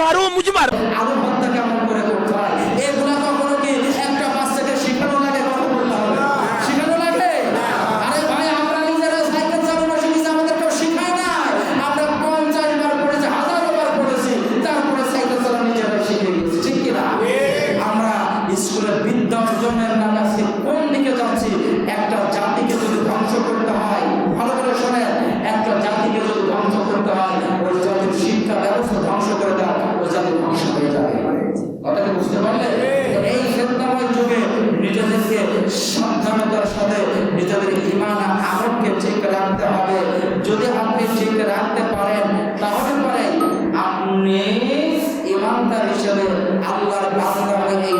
মারো মুজমার। আরও হত্যা কেমন করে আপনি ঠিক রাখতে পারেন তাহলে পরে আপনি ইমানদার হিসেবে আল্লাহর বান্দা এই